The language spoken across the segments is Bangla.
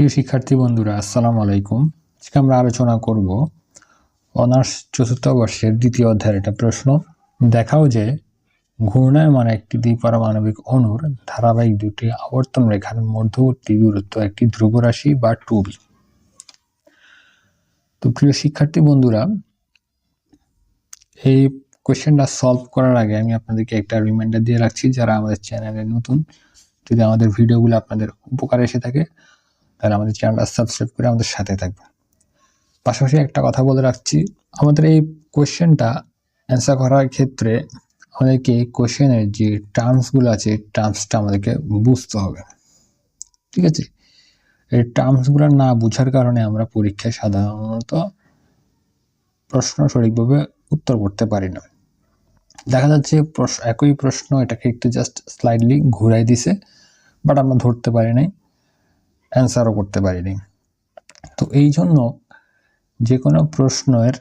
প্রিয় শিক্ষার্থী বন্ধুরা, আসসালামু আলাইকুম। আজকে আমরা আলোচনা করব অনার্স চতুর্থ বর্ষের দ্বিতীয় অধ্যায়ের একটা প্রশ্ন। দেখাও যে ঘূর্ণায়মান একটি দ্বিপারমাণবিক অণুর ধারাবাহিক দুটি আবর্তন রেখার মধ্যবর্তী দূরত্ব একটি ধ্রুবরাশি বা টুবি তো প্রিয় শিক্ষার্থী বন্ধুরা, এই কোয়েশ্চেনটা সলভ করার আগে আমি আপনাদেরকে একটা রিমাইন্ডার দিয়ে রাখছি, যারা আমাদের চ্যানেলে নতুন, যদি আমাদের ভিডিওগুলো আপনাদের উপকার এসে থাকে তাহলে আমাদের চ্যানেলটা সাবস্ক্রাইব করে আমাদের সাথে থাকবে পাশাপাশি একটা কথা বলে রাখছি, আমাদের এই কোয়েশ্চেনটা অ্যান্সার করার ক্ষেত্রে আমাদেরকে কোয়েশ্চেনের যে টার্মসগুলো আছে টার্মসটা আমাদেরকে বুঝতে হবে। ঠিক আছে? এই টার্মসগুলো না বুঝার কারণে আমরা পরীক্ষায় সাধারণত প্রশ্ন সঠিকভাবে উত্তর করতে পারি না। দেখা যাচ্ছে একই প্রশ্ন এটাকে একটু জাস্ট স্লাইডলি ঘুরাই দিছে বাট আমরা ধরতে পারি নাই। অ্যান্সারও করতে পারিনি। তো এই জন্য যে কোনো প্রশ্নের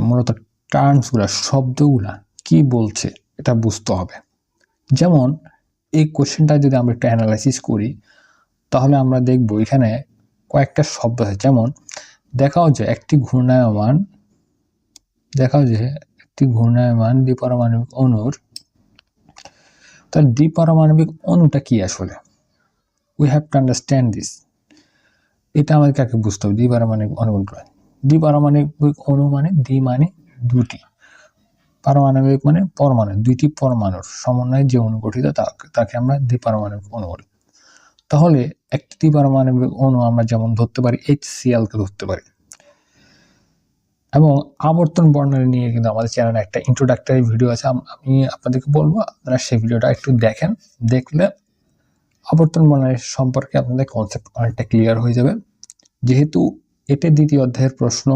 মূলত টার্মসগুলা শব্দগুলা কি বলছে এটা বুঝতে হবে। যেমন এই কোশ্চেনটা যদি আমরা একটু অ্যানালাইসিস করি, তাহলে আমরা দেখব এখানে কয়েকটা শব্দ আছে। যেমন, দেখাও যে একটি ঘূর্ণায়মান, দেখাও যে একটি ঘূর্ণায়মান দ্বিপারমাণবিক অণুর। তার দ্বিপারমাণবিক অণুটা কি আসলে? We have to understand this এটা আমাদেরকে আগে বুঝতে হবে? দ্বিপারমাণবিক অণুগুলো দ্বিপারমাণবিক অণু মানে দ্বি মানে দুটি। পারমাণবিক মানে পরমাণু, দুইটি পরমাণুর সমন্বয়ে যে অণু গঠিত তাকে আমরা দ্বিপারমাণবিক অণু বলি। তাহলে একটি দ্বিপারমাণবিক অণু আমরা যেমন ধরতে পারি এইচ কে ধরতে পারি। এবং আবর্তন বর্ণনা নিয়ে কিন্তু আমাদের চ্যানেলে একটা ইন্ট্রোডাক্টরি ভিডিও আছে। আমি আপনাদেরকে বলব, আপনারা সেই ভিডিওটা একটু দেখেন, দেখলে আবর্তন বর্ণালী সম্পর্কে আপনাদের কনসেপ্ট অনেকটা ক্লিয়ার হয়ে যাবে। যেহেতু এটা দ্বিতীয় অধ্যায়ের প্রশ্ন,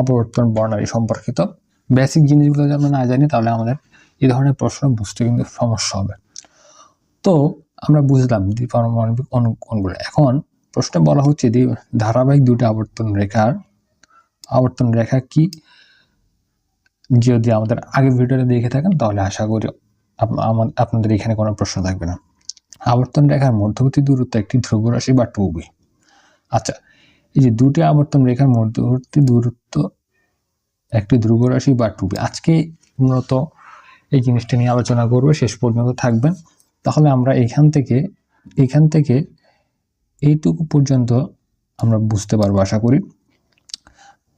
আবর্তন বর্ণালী সম্পর্কিত। বেসিক জিনিসগুলো যদি আমরা না জানি, তাহলে আমাদের এই ধরনের প্রশ্ন বুঝতে কিন্তু সমস্যা হবে। তো আমরা বুঝলাম দ্বিপারমাণবিক অনুকোণগুলো এখন প্রশ্নে বলা হচ্ছে যে ধারাবাহিক দুটি আবর্তন রেখার আবর্তন রেখা কি? যদি আমাদের আগের ভিডিওটা দেখে থাকেন, তাহলে আশা করি আপনাদের এখানে কোনো প্রশ্ন থাকবে না। আবর্তন রেখার মধ্যবর্তী দূরত্ব একটি ধ্রুবরাশি বা টুবি আচ্ছা এই যে দুটি আবর্তন রেখার মধ্যবর্তী দূরত্ব একটি ধ্রুবরাশি বা টুবি আজকে মূলত এই জিনিসটা নিয়ে আলোচনা করব, শেষ পর্যন্ত থাকবেন। তাহলে আমরা এখান থেকে এখান থেকে এইটুকু পর্যন্ত আমরা বুঝতে পারব আশা করি।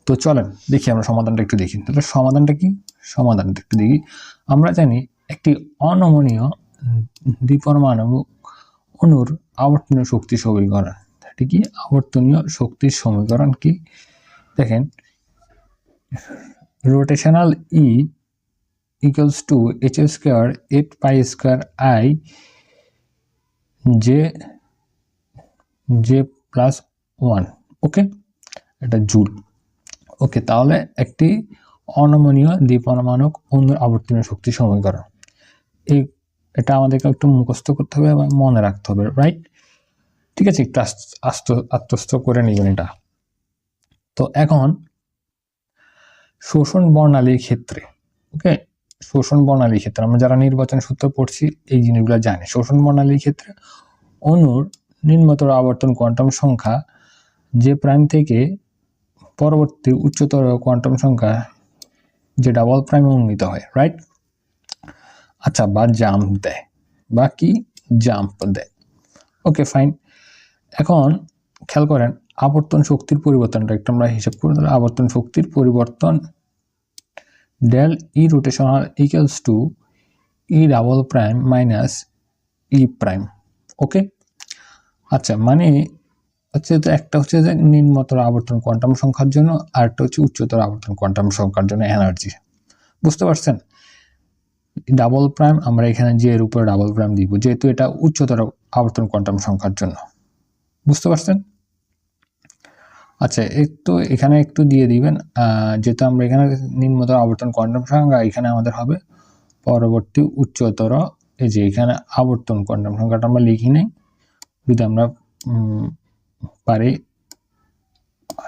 তো চলেন, দেখি আমরা সমাধানটা একটু দেখি। তাহলে সমাধানটা কি? সমাধানটা একটু দেখি। আমরা জানি একটি অনমনীয় দ্বিপরমাণু অণুর আবর্তনীয় শক্তি সমীকরণ। এটি কি? আবর্তনীয় শক্তির সমীকরণ কি? দেখেন rotational E equals to H square eight pi square I J J plus one okay এটা জুল ওকে তাহলে একটি অনমনীয় দ্বীপ দ্বিপরমাণুক অন্যের আবর্তনীয় শক্তি সমীকরণ। এই এটা আমাদেরকে একটু মুখস্থ করতে হবে এবং মনে রাখতে হবে রাইট ঠিক আছে, একটু আস্ত আত্মস্থ করে নেবেন এটা। তো এখন, শোষণ বর্ণালীর ক্ষেত্রে ওকে শোষণ বর্ণালীর ক্ষেত্রে, আমরা যারা নির্বাচন সূত্র পড়ছি, এই জিনিসগুলো জানি। শোষণ বর্ণালীর ক্ষেত্রে, অনুর নিম্নতর আবর্তন কোয়ান্টাম সংখ্যা যে প্রাইম থেকে পরবর্তী উচ্চতর কোয়ান্টাম সংখ্যা যে ডাবল প্রাইমে উন্নীত হয় রাইট আচ্ছা বা জাম্প দেয়, বা কি জাম্প দেয়। ওকে ফাইন এখন খেয়াল করেন, আবর্তন শক্তির পরিবর্তনটা একটু আমরা হিসাব করে তাহলে আবর্তন শক্তির পরিবর্তন del E rotational equals to E double prime minus E prime okay আচ্ছা মানে হচ্ছে তো একটা হচ্ছে যে নিম্নতর আবর্তন কোয়ান্টাম সংখ্যার জন্য, আর একটা হচ্ছে উচ্চতর আবর্তন কোয়ান্টাম সংখ্যার জন্য এনার্জি বুঝতে পারছেন? ডাবল প্রাইম আমরা এখানে যে এর উপরে ডাবল প্রাইম দিব যেহেতু এটা উচ্চতর আবর্তন কোয়ান্টাম সংখ্যার জন্য। বুঝতে পারছেন? আচ্ছা একটু এখানে একটু দিয়ে দিবেন যেহেতু আমরা এখানে নিম্নতর আবর্তন কোয়ান্টাম সংখ্যা, এখানে আমাদের হবে পরবর্তী উচ্চতর, এই যে এখানে আবর্তন কোয়ান্টাম সংখ্যাটা আমরা লিখি নেই, যদি আমরা পারি,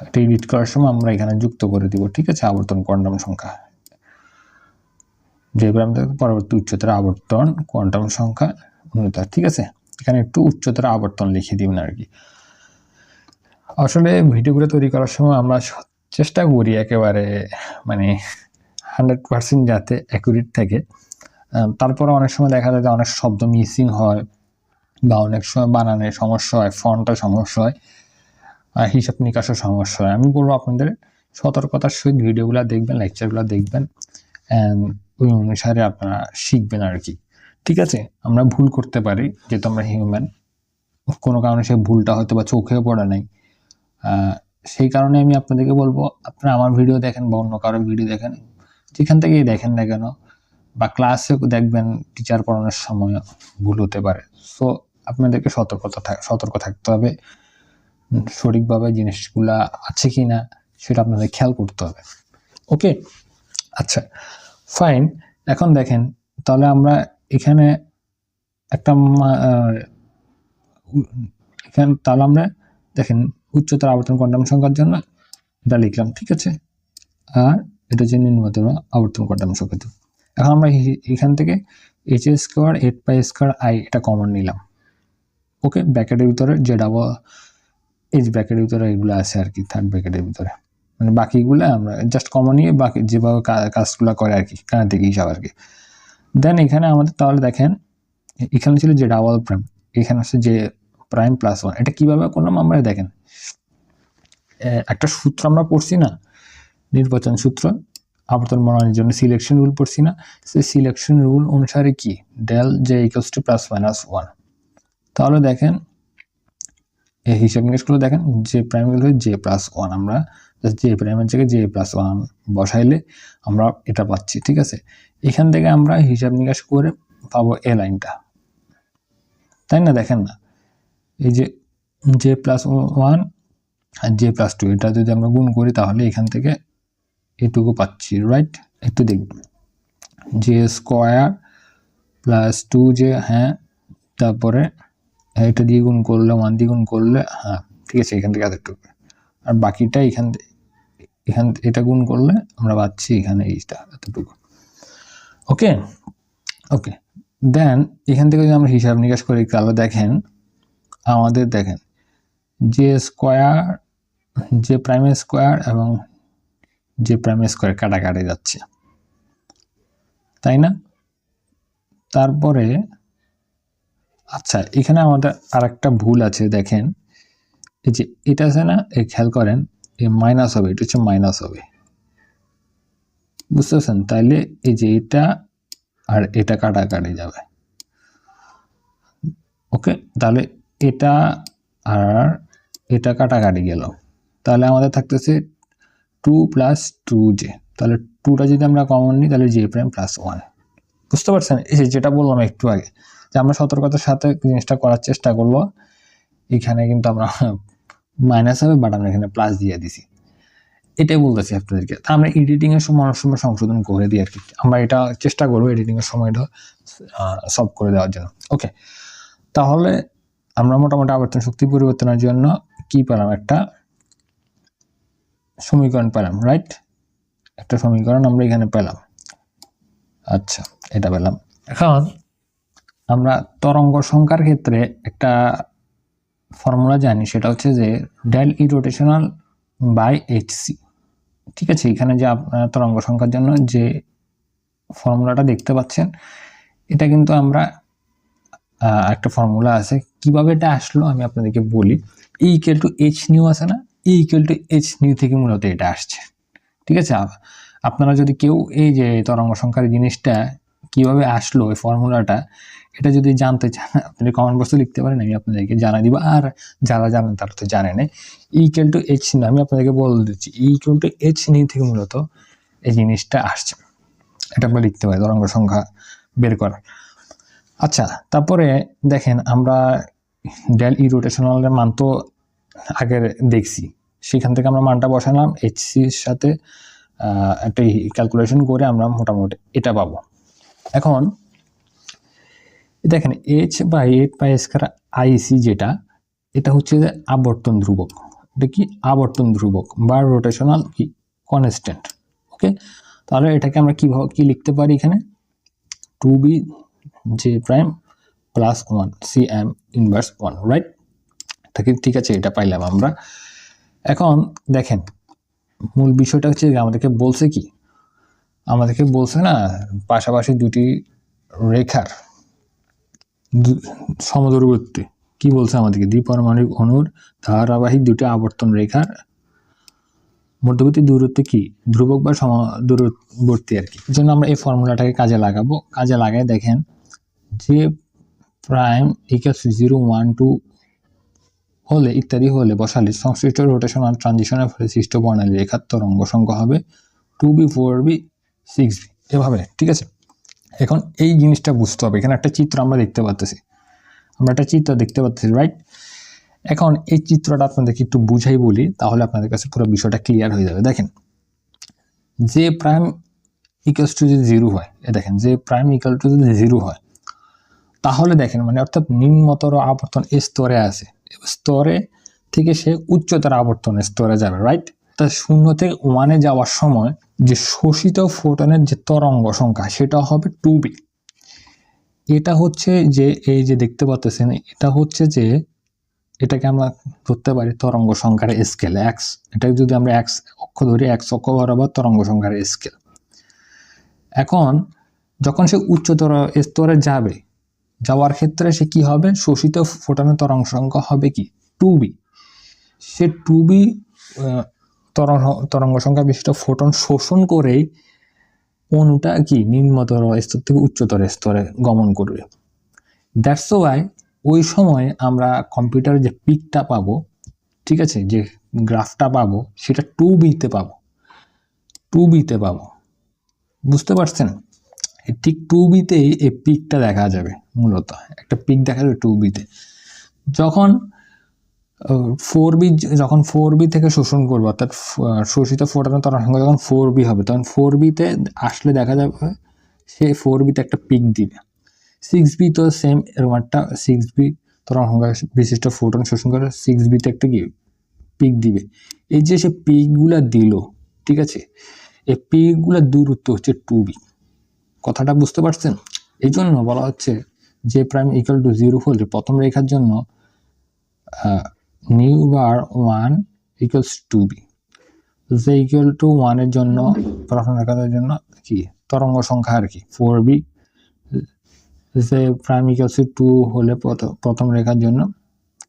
এটা এডিট করার সময় আমরা এখানে যুক্ত করে দিব, ঠিক আছে, আবর্তন কোয়ান্টাম সংখ্যা। যেগুলো আমাদের পরবর্তী উচ্চতর আবর্তন, কোয়ান্টাম সংখ্যা ঠিক আছে? এখানে একটু উচ্চতর আবর্তন লিখে দিবেন আর কি। আসলে ভিডিওগুলো তৈরি করার সময় আমরা চেষ্টা করি একেবারে মানে হান্ড্রেড পার্সেন্ট যাতে অ্যাকুরেট থাকে। তারপরে অনেক সময় দেখা যায় যে অনেক শব্দ মিসিং হয় বা অনেক সময় বানানে সমস্যা হয় ফন্টের সমস্যা হয় আর হিসাব নিকাশের সমস্যা হয়। আমি বলব আপনাদের সতর্কতার সহিত ভিডিওগুলো দেখবেন লেকচারগুলো দেখবেন। অ্যান্ড ওই অনুসারে আপনারা শিখবেন আর কি। ঠিক আছে? আমরা ভুল করতে পারি, যেহেতু আমরা হিউম্যান কোনো কারণে সে ভুলটা হয়তো বা চোখেও পড়ে নাই। সেই কারণে আমি আপনাদেরকে বলব, আপনারা আমার ভিডিও দেখেন বা অন্য কারোর ভিডিও দেখেন, যেখান থেকেই দেখেন না কেন, বা ক্লাসে দেখবেন টিচার পড়ানোর সময় ভুল হতে পারে। সো আপনাদেরকে সতর্কতা সতর্ক থাকতে হবে। সঠিকভাবে জিনিসগুলা আছে কি না সেটা আপনাদের খেয়াল করতে হবে। ওকে আচ্ছা। ফাইন এখন দেখেন, তাহলে আমরা এখানে একটা এখানে, তাহলে আমরা দেখেন উচ্চতর আবর্তন কোয়ান্টাম সংখ্যার জন্য এটা লিখলাম, ঠিক আছে? আর এটা হচ্ছে নিম্নতর আবর্তন কোয়ান্টাম সংখ্যা এখন আমরা এখান থেকে H A square eight pi square I এটা কমন নিলাম। ওকে ব্র্যাকেটের ভিতরে যে ডাবল এইচ ব্র্যাকেটের ভিতরে, এগুলো আছে আর কি থার্ড ব্র্যাকেটের ভিতরে। মানে বাকিগুলো আমরা জাস্ট কমন নিয়ে বাকি যেভাবে কাজগুলো করে আর কি গাণিতিক হিসাব আর কি। দেন এখানে আমাদের তাহলে দেখেন, এখানে ছিল যে ডাবল প্রাইম এখানে হচ্ছে যে প্রাইম প্লাস ওয়ান এটা কীভাবে করলাম আমরা দেখেন। একটা সূত্র আমরা পড়ছি না, নির্বাচন সূত্র, আবর্তন বর্ণনের জন্য সিলেকশন রুল পড়ছি না, সেই সিলেকশন রুল অনুসারে কি? Del J equals to plus minus one তাহলে দেখেন, এই হিসাব নিকাশগুলো দেখেন, যে প্রাইমগুলো যে প্লাস ওয়ান আমরা জে প্রাইমের জায়গায় জে প্লাস ওয়ান বসাইলে আমরা এটা পাচ্ছি, ঠিক আছে? এখান থেকে আমরা হিসাব নিকাশ করে পাবো এ লাইনটা। তাই না? দেখেন না? এই যে জে প্লাস ওয়ান আর জে প্লাস টু এটা যদি আমরা গুণ করি তাহলে এখান থেকে এটুকু পাচ্ছি রাইট একটু দেখবেন J square plus two J হ্যাঁ তারপরে এটা দিয়ে গুণ করলে ওয়ান দিয়ে গুণ করলে হ্যাঁ ঠিক আছে, এখান থেকে এতটুকু আর বাকিটা এখান এখান এটা গুণ করলে আমরা পাচ্ছি এখানে এইটা, এতটুকু। ওকে ওকে দেন এখান থেকে যদি আমরা হিসাব নিকাশ করি, তাহলে দেখেন, আমাদের দেখেন, যে স্কোয়ার যে প্রাইম স্কোয়ার এবং যে প্রাইম স্কোয়ার কাটাকাটি যাচ্ছে। তাই না? তারপরে আচ্ছা এখানে আমাদের আরেকটা ভুল আছে, দেখেন। এই যে এটা আছে না, এই খেয়াল করেন, এই মাইনাস হবে, এটা হচ্ছে মাইনাস হবে। বুঝতে পারছেন তাইলে এই যে এটা আর এটা কাটাকাটি যাবে। ওকে? তাহলে এটা আর এটা কাটাকাটি গেল। তাহলে আমাদের থাকতেছে টু প্লাস টু জে তাহলে টুটা যদি আমরা কমন নিই, তাহলে জে প্রাইম প্লাস ওয়ান বুঝতে পারছেন? এই যেটা বললাম একটু আগে, যে আমরা সতর্কতার সাথে জিনিসটা করার চেষ্টা করব, এখানে কিন্তু আমরা মাইনাস হবে বাট আমরা এখানে প্লাস দিয়ে দিছি। এটাই বলতেছি আপনাদেরকে। তা আমরা এডিটিং এর সময় অনেক সময় সংশোধন করে দিই আর কি। আমরা এটা চেষ্টা করব এডিটিং এর সময়টা সলভ করে দেওয়ার জন্য। ওকে তাহলে আমরা মোটামুটি আবর্তন শক্তি পরিবর্তনের জন্য কি পেলাম? একটা সমীকরণ পেলাম রাইট একটা সমীকরণ আমরা এখানে পেলাম। আচ্ছা এটা পেলাম। এখন আমরা তরঙ্গ সংখ্যার ক্ষেত্রে একটা ফর্মুলা জানি, সেটা হচ্ছে যে del E rotational by H C ঠিক আছে, এখানে যে আপনার তরঙ্গ সংখ্যার জন্য যে ফর্মুলাটা দেখতে পাচ্ছেন, এটা কিন্তু আমরা একটা ফর্মুলা আছে। কীভাবে এটা আসলো আমি আপনাদেরকে বলি। E equal to H nu আছে না? E equal to H nu থেকে মূলত এটা আসছে। ঠিক আছে আপনারা যদি কেউ এই যে তরঙ্গ সংখ্যার জিনিসটা কীভাবে আসলো, এই ফর্মুলাটা এটা যদি জানতে চান, আপনি কমেন্ট বক্সে লিখতে পারেন, আমি আপনাদেরকে জানাই দিব। আর যারা জানেন তারা তো জানে জানেন ইকুয়াল টু এইচ নিউ আমি আপনাদেরকে বলে দিচ্ছি ইকুয়াল টু এইচ নিউ থেকে মূলত এই জিনিসটা আসছে। এটা আমরা লিখতে পারি, তরঙ্গ সংখ্যা বের করার আচ্ছা তারপরে দেখেন আমরা ডেল ই রোটেশনালের মান তো আগে দেখছি। সেখান থেকে আমরা মানটা বসালাম এইচ এইচসির সাথে একটা ক্যালকুলেশন করে আমরা মোটামুটি এটা পাবো। এখন দেখেন এইচ বা এইট বাই স্কোয়ার আইসি যেটা, এটা হচ্ছে যে আবর্তন ধ্রুবক। এটা কি? আবর্তন ধ্রুবক বা রোটেশনাল কি? কনস্ট্যান্ট ওকে তাহলে এটাকে আমরা কীভাবে, কি লিখতে পারি এখানে? Two B J prime plus one C M inverse one right ঠিক ঠিক আছে, এটা পাইলাম আমরা। এখন দেখেন, মূল বিষয়টা হচ্ছে আমাদেরকে বলছে কি? আমাদেরকে বলছে না, পাশাপাশি দুটি রেখার সমদূরবর্তী। কি বলছে আমাদেরকে? দ্বিপারমাণবিক অণুর ধারাবাহিক দুটি আবর্তন রেখার মধ্যবর্তী দূরত্ব কি? ধ্রুবক বা সম দূরবর্তী আর কি। জন্য আমরা এই ফর্মুলাটাকে কাজে লাগাবো। কাজে লাগায় দেখেন, J prime equals zero one two হলে, ইত্যাদি হলে বসালে সংশ্লিষ্ট রোটেশনাল ট্রানজিশনের ফলে সৃষ্ট বর্ণালী রেখার তরঙ্গ সংখ্যা হবে two B four B six B এভাবে, ঠিক আছে? এখন এই জিনিসটা বুঝতে হবে। এখানে একটা চিত্র আমরা দেখতে পাচ্ছি আমরা একটা চিত্র দেখতে পাচ্ছি রাইট এখন এই চিত্রটা আপনাদেরকে একটু বুঝাই বলি, তাহলে আপনাদের কাছে পুরো বিষয়টা ক্লিয়ার হয়ে যাবে। দেখেন যে প্রাইম ইকুয়ালস টু যদি জিরো হয়, এ দেখেন যে প্রাইম ইকুয়াল টু যদি জিরো হয়, তাহলে দেখেন মানে অর্থাৎ নিম্নতর আবর্তন স্তরে আছে। স্তরে থেকে সে উচ্চতর আবর্তন স্তরে যাবে রাইট তা শূন্য থেকে ওয়ানে যাওয়ার সময় যে শোষিত ফোটনের যে তরঙ্গ সংখ্যা, সেটা হবে টু বি এটা হচ্ছে যে, এই যে দেখতে পাচ্ছেন এটা হচ্ছে যে, এটাকে আমরা ধরতে পারি তরঙ্গ সংখ্যার স্কেল এক্স এটাকে যদি আমরা এক্স অক্ষ ধরি এক্স অক্ষ বরাবর তরঙ্গ সংখ্যার স্কেল এখন, যখন সে উচ্চতর স্তরে যাবে, যাওয়ার ক্ষেত্রে সে কি হবে? শোষিত ফোটানো তরঙ্গ সংখ্যা হবে কি? টু বি সে টু বি তরঙ্গ তরঙ্গ সংখ্যা বিশিষ্ট ফোটন শোষণ করেই অণুটা কি? নিম্নতর স্তর থেকে উচ্চতর স্তরে গমন করবে। দ্যাটস ওয়াই ওই সময় আমরা কম্পিউটারে যে পিকটা পাবো, ঠিক আছে? যে গ্রাফটা পাবো, সেটা টু বিতে পাবো। টু বিতে পাবো। বুঝতে পারছেন? ঠিক টু বিতেই এই পিকটা দেখা যাবে মূলত। একটা পিক দেখা যাবে টু বিতে যখন ফোর বি যখন ফোর বি থেকে শোষণ করব, অর্থাৎ শোষিত ফোটানো তরঙ্গ সংখ্যা যখন ফোর বি হবে, তখন ফোর বিতে আসলে দেখা যাবে সে ফোর বিতে একটা পিক দিবে। সিক্স বি তো সেম এরকম একটা সিক্স বি তরঙ্গ সংখ্যা বিশিষ্ট ফোটন শোষণ করে সিক্স বিতে একটা কি পিক দিবে। এই যে সে পিকগুলা দিল, ঠিক আছে? এই পিকগুলার দূরত্ব হচ্ছে টু বি কথাটা বুঝতে পারছেন? এই জন্য বলা হচ্ছে যে প্রাইম ইকুয়াল টু জিরো হলে প্রথম রেখার জন্য nu bar one equals to B J equal to ওয়ানের জন্য, প্রথম রেখার জন্য কি? তরঙ্গ সংখ্যা আর কি four B J prime equals to হলে প্রথ- প্রথম রেখার জন্য,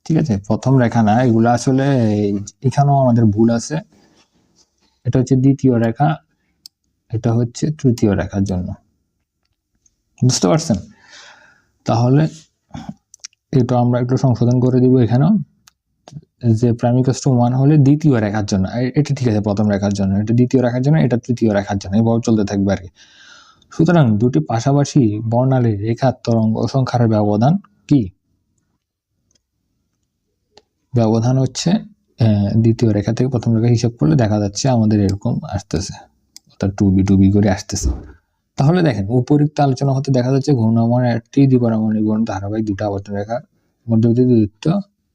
ঠিক আছে? প্রথম রেখা না, এগুলো আসলে এখানেও আমাদের ভুল আছে। এটা হচ্ছে দ্বিতীয় রেখা, এটা হচ্ছে তৃতীয় রেখার জন্য। বুঝতে পারছেন? তাহলে এটা আমরা একটু সংশোধন করে দিব এখানেও। যে প্রাইমিকাস টু ওয়ান হলে দ্বিতীয় রেখার জন্য এটা ঠিক আছে প্রথম রেখার জন্য, এটা দ্বিতীয় রেখার জন্য, এটা তৃতীয় রেখার জন্য, এভাবে চলতে থাকবে আর কি। সুতরাং দুটি পাশাপাশি বর্ণালী রেখার তরঙ্গ সংখ্যার ব্যবধান কি? ব্যবধান হচ্ছে দ্বিতীয় রেখা থেকে প্রথম রেখা হিসাব করলে দেখা যাচ্ছে আমাদের এরকম আসতেছে, অর্থাৎ টু বি টু বি করে আসতেছে। তাহলে দেখেন, উপরিক্ত আলোচনা হতে দেখা যাচ্ছে ঘূর্ণমান একটি দ্বিপারমাণবিক গণ ধারাবাহিক দুটো আবর্তন রেখার মধ্যবর্তী দূরত্ব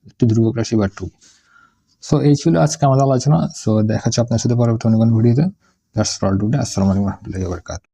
একটি ধ্রুবক রাশি বা টু সো এই ছিল আজকে আমাদের আলোচনা। সো দেখা যাচ্ছে আপনার সাথে পরবর্তী অন্য ভিডিওতে। দ্যাটস অল টুডে আসসালামু আলাইকুম রহমতুল্লাহি ওয়া